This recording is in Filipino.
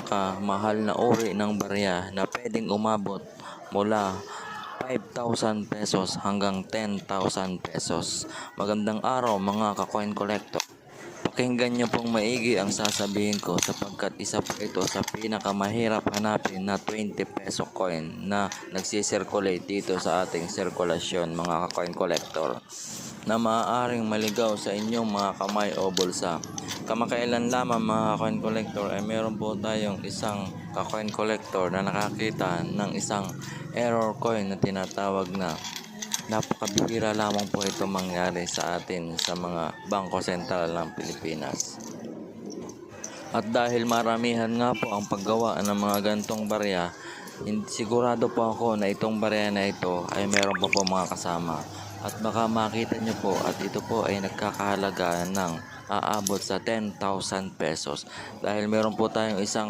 pinakamahal na uri ng barya na pwedeng umabot mula 5,000 pesos hanggang 10,000 pesos. Magandang araw mga ka-coin collector. Pakinggan niyo pong maigi ang sasabihin ko sapagkat isa po ito sa pinakamahirap hanapin na 20 peso coin na nagsisirculate dito sa ating sirkulasyon mga ka-coin collector na maaaring maligaw sa inyong mga kamay o bulsa. Kamakailan lamang mga coin collector ay meron po tayong isang ka-coin collector na nakakita ng isang error coin na tinatawag na napakabihira lamang po ito mangyari sa atin sa mga bangko sentral ng Pilipinas. At dahil maramihan nga po ang paggawa ng mga gantong barya, sigurado po ako na itong barya na ito ay meron pa po mga kasama. At baka makita nyo po at ito po ay nagkakahalaga ng aabot sa 10,000 pesos. Dahil meron po tayong isang